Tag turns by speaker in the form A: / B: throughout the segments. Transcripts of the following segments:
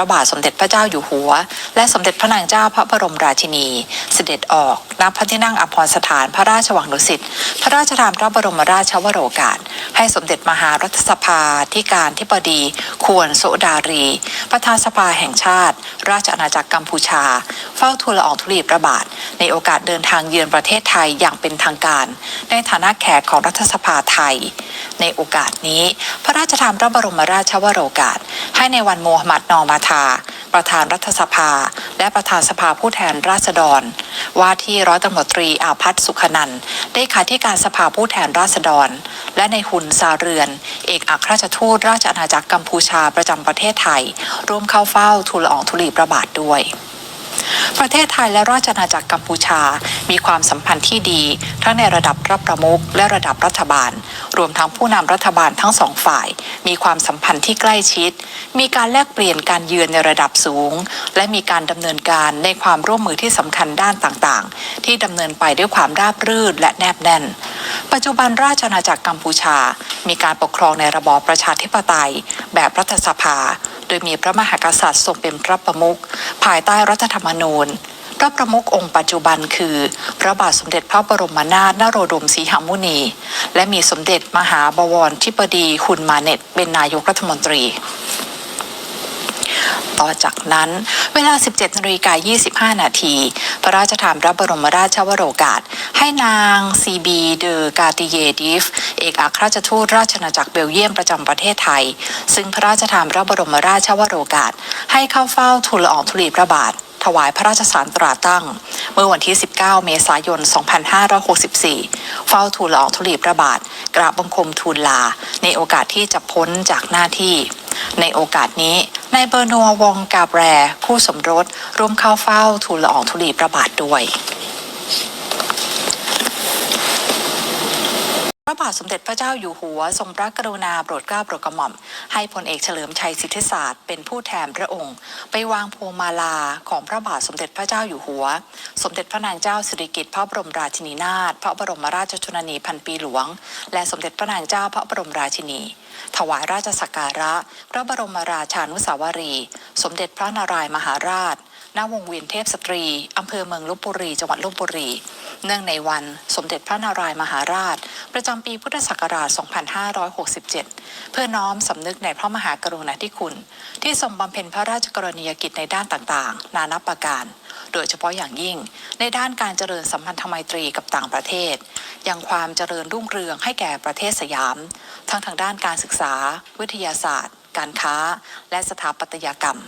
A: ระบาทสมเด็จพระเจ้าอยู่หัว และสมเด็จพระนางเจ้าพระบรมราชินี เสด็จออกณพระที่นั่งอภรสถานพระราชวังดุสิตพระราชทานพระบรมราชวโรกาส ให้สมเด็จมหารัฐสภาที่การที่ปดีควรโสดารี ประธานสภาแห่งชาติ ราชอาณาจักรกัมพูชา เฝ้าทูลละอองธุลีพระบาท ในโอกาสเดินทางเยือนประเทศไทยอย่างเป็นทางการ ในฐานะแขกของรัฐสภาไทย ในโอกาสนี้ พระราชทานพระบรมราชวโรกาส ให้ในวันโมฮัมหมัดนอมาธาประธานรัฐสภา และประธานสภาผู้แทนราษฎร ว่าที่ร้อยตำรวจตรีอาพัฒสุขนันได้ขาธิการสภาผู้แทนราษฎร และในหุ่นซาเรือน เอกอัครราชทูตราชอาณาจักรกัมพูชาประจำประเทศไทย ร่วมเข้าเฝ้าทูลอองธุลีประบาทด้วย ประเทศไทยและราชอาณาจักรกัมพูชา มีความสัมพันธ์ที่ดี ทั้งในระดับรับประมุขและระดับรัฐบาล รวมทั้งผู้นำรัฐบาลทั้งสองฝ่าย มีความสัมพันธ์ที่ใกล้ชิด มีการแลกเปลี่ยนการเยือนในระดับสูง และมีการดำเนินการในความร่วมมือที่สำคัญด้านต่างๆ ที่ดำเนินไปด้วยความราบรื่นและแนบแน่น ปัจจุบันราชอาณาจักรกัมพูชา มีการปกครองในระบอบประชาธิปไตย แบบรัฐสภา โดยมีพระมหากษัตริย์ทรงเป็นพระประมุขภายใต้รัฐธรรมนูญ พระประมุของค์ปัจจุบันคือ พระบาทสมเด็จพระบรมนาถนโรดมสีหมุนี และมีสมเด็จมหาบวรธิปดีหุนมาเน็ตเป็นนายกรัฐมนตรี ต่อจากนั้น เวลา 17นาฬิกา25 นาที พระราชทานพระบรมราชวโรกาส ให้นางซีบีเดอกาติเยดิฟ เอกอัครราชทูตราชอาณาจักรเบลเยียมประจำประเทศไทย ซึ่งพระราชทานพระบรมราชวโรกาส ให้เข้าเฝ้าทูลละอองธุลีพระบาทถวายพระราชสารตราตั้ง เมื่อวันที่ 19 เมษายน 2564 เฝ้าทูลละอองธุลีพระบาท กราบบังคมทูลลา ในโอกาสที่จะพ้นจากหน้าที่ ในโอกาสนี้ นายเบอร์นัววองกาแบรคู่สมรสร่วมเข้าเฝ้าทูลละอองธุลีพระบาทด้วย พระ บาทสมเด็จพระเจ้าอยู่หัว ทรงพระกรุณาโปรดเกล้าโปรดกระหม่อม ให้พลเอกเฉลิมชัยสิทธิศาสตร์เป็นผู้แทนพระองค์ ไปวางพวงมาลาของพระบาทสมเด็จพระเจ้าอยู่หัว สมเด็จพระนางเจ้าสิริกิติ์พระบรมราชินีนาถพระบรมราชชนนีพันปีหลวง และสมเด็จพระนางเจ้าพระบรมราชินี ถวายราชสักการะ พระบรมราชานุสาวรีย์สมเด็จพระนารายมหาราช ณวงเวียนเทพสตรีอำเภอเมืองลบบุรี จังหวัดลบบุรี เนื่องในวันสมเด็จพระนารายมหาราช ประจำปีพุทธศักราช 2567 เพื่อน้อมสำนึกในพระมหากรุณาธิคุณ ที่ทรงบำเพ็ญพระราชกรณียกิจในด้านต่างๆ นานับประการ โดยเฉพาะอย่างยิ่ง ในด้านการเจริญสัมพันธไมตรีกับต่างประเทศ ยังความเจริญรุ่งเรืองให้แก่ประเทศสยาม ทั้งทางด้านการศึกษา วิทยาศาสตร์ การค้า และสถาปัตยกรรม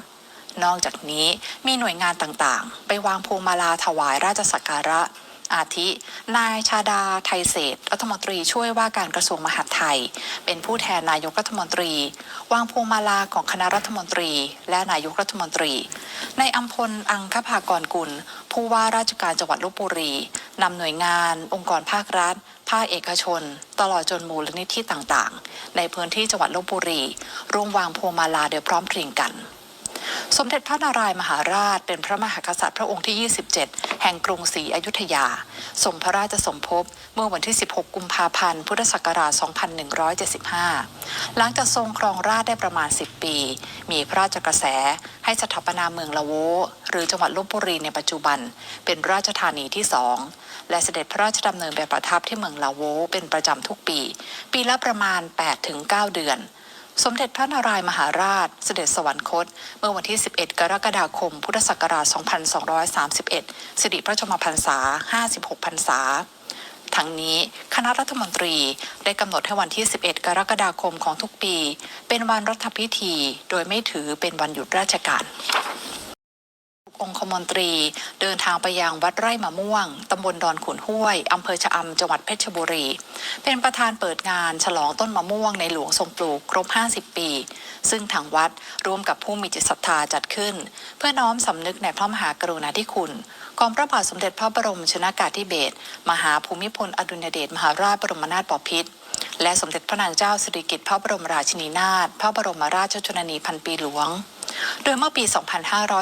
A: นอกจากนี้มีหน่วยงานต่างๆ ไปวางพวงมาลาถวายราชสักการะ อาทิ นายชาดา ไทยเศษรัฐมนตรีช่วยว่าการกระทรวงมหาดไทย เป็นผู้แทนนายกรัฐมนตรี วางพวงมาลาของคณะรัฐมนตรี และนายกรัฐมนตรี ในอัมพลอังคภากรกุล ผู้ว่าราชการจังหวัดลบบุรีนำหน่วยงาน องค์กรภาครัฐภาคเอกชน ตลอดจนมูลนิธิต่างๆ ในพื้นที่จังหวัดลบบุรีร่วมวางพวงมาลาโดยพร้อมเพรียงกัน สมเด็จพระนารายมหาราชเป็นพระมหากษัตริย์พระองค์ที่ 27 แห่งกรุงศรีอยุธยาทรงพระราชสมภพเมื่อวันที่ 16 กุมภาพันธ์ พุทธศักราช 2175 หลังจากทรงครองราชได้ประมาณ 10 ปี มีพระราชกระแสให้สถาปนาเมืองละโว หรือจังหวัดลบบุรีในปัจจุบัน เป็นราชธานีที่สองและเสด็จพระราชดำเนินไปประทับที่เมืองลาโว เป็นประจำทุกปี ปีละประมาณ 8-9 เดือน สมเด็จพระนารายมหาราช เสด็จสวรรคต เมื่อวันที่ 11 กรกฎาคม พุทธศักราช 2231 สิริพระชนมพรรษา 56 พรรษา ทั้งนี้คณะรัฐมนตรีได้กำหนดให้วันที่ 11 กรกฎาคมของทุกปี เป็นวันรัฐพิธี โดยไม่ถือเป็นวันหยุดราชการ องคมนตรี เดินทางไปยังวัดไร่มะม่วง ตำบลดอนขุนห้วย อำเภอชะอำจังหวัดเพชรบุรี เป็นประธานเปิดงานฉลองต้นมะม่วงในหลวงทรงปลูกครบ 50 ปี ซึ่งทางวัดร่วมกับผู้มีจิตศรัทธาจัดขึ้น เพื่อน้อมสำนึกในพระมหากรุณาธิคุณของพระบาทสมเด็จพระบรมชนากาธิเบศรมหาภูมิพลอดุลยเดชมหาราชบรมนาถบพิตรและสมเด็จพระนางเจ้าสิริกิติ์พระบรมราชินีนาถพระบรมราชชนนีพันปีหลวง โดยเมื่อปี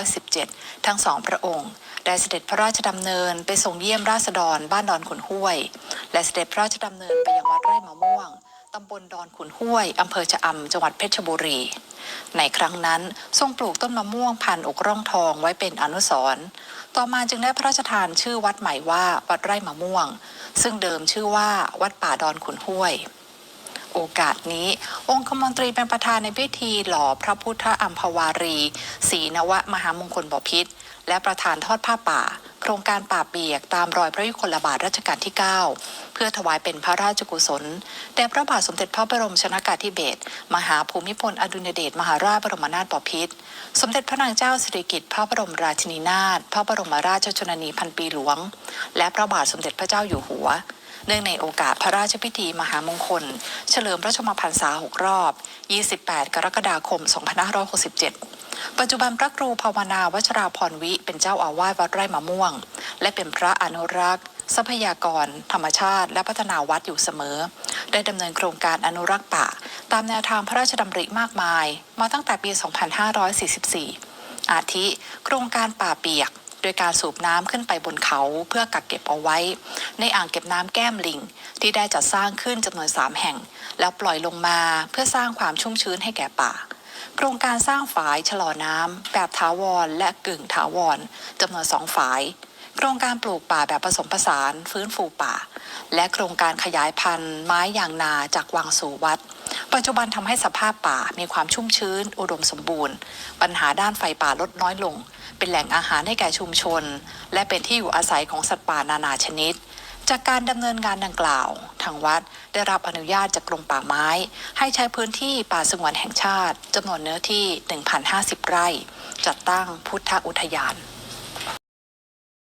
A: 2517 ทั้งสองพระองค์ ได้เสด็จพระราชดำเนินไปทรงเยี่ยมราษฎรบ้านดอนขุนห้วย และเสด็จพระราชดำเนินไปยังวัดไร่มะม่วงตำบลดอนขุนห้วย อำเภอชะอำจังหวัดเพชรบุรี ในครั้งนั้นทรงปลูกต้นมะม่วงพันอกร่องทองไว้เป็นอนุสรณ์ต่อมาจึงได้พระราชทานชื่อวัดใหม่ว่าวัดไร่มะม่วง ซึ่งเดิมชื่อว่าวัดป่าดอนขุนห้วย โอกาสนี้ องคมนตรีเป็นประธานในพิธีหล่อพระพุทธอัมพวารีศรีนวมหามงคลบพิษและประธานทอดผ้าป่า โครงการป่าเปียกตามรอยพระยุคลบาทรัชกาลที่ 9 เพื่อถวายเป็นพระราชกุศลแด่พระบาทสมเด็จพระบรมชนากาธิเบศรมหาภูมิพลอดุลยเดชมหาราชบรมนาถบพิตรสมเด็จพระนางเจ้าสิริกิติ์พระบรมราชินีนาถพระบรมราชชนนีพันปีหลวง และพระบาทสมเด็จพระเจ้าอยู่หัว เนื่องในโอกาสพระราชพิธีมหามงคล เฉลิมพระชมพรรษา 6 รอบ 28 กรกฎาคม 2567 ปัจจุบันพระครูภาวนาวชราพรวิเป็นเจ้าอาวาสวัดไร่มะม่วง และเป็นพระอนุรักษ์ ทรัพยากร ธรรมชาติ และพัฒนาวัดอยู่เสมอ ได้ดำเนินโครงการอนุรักษ์ป่า ตามแนวทางพระราชดำริมากมาย มาตั้งแต่ปี 2544 อาทิ โครงการป่าเปียก โดยการสูบน้ำขึ้นไปบนเขาเพื่อกักเก็บเอาไว้ ในอ่างเก็บน้ำแก้มลิง ที่ได้จัดสร้างขึ้นจำนวน 3 แห่ง แล้วปล่อยลงมาเพื่อสร้างความชุ่มชื้นให้แก่ป่า โครงการสร้างฝายชะลอน้ำแบบถาวรและกึ่งถาวรจำนวนสองฝาย โครงการปลูกป่าแบบผสมผสานฟื้นฟูป่า และโครงการขยายพันธุ์ไม้ยางนาจากวังสู่วัด ปัจจุบันทำให้สภาพป่ามีความชุ่มชื้น อุดมสมบูรณ์ ปัญหาด้านไฟป่าลดน้อยลง เป็นแหล่งอาหารให้แก่ชุมชน และเป็นที่อยู่อาศัยของสัตว์ป่านานาชนิด จากการดำเนินงานดังกล่าว ทางวัดได้รับอนุญาตจากกรมป่าไม้ ให้ใช้พื้นที่ป่าสงวนแห่งชาติจำนวนเนื้อที่ 1,050 ไร่ จัดตั้งพุทธอุทยาน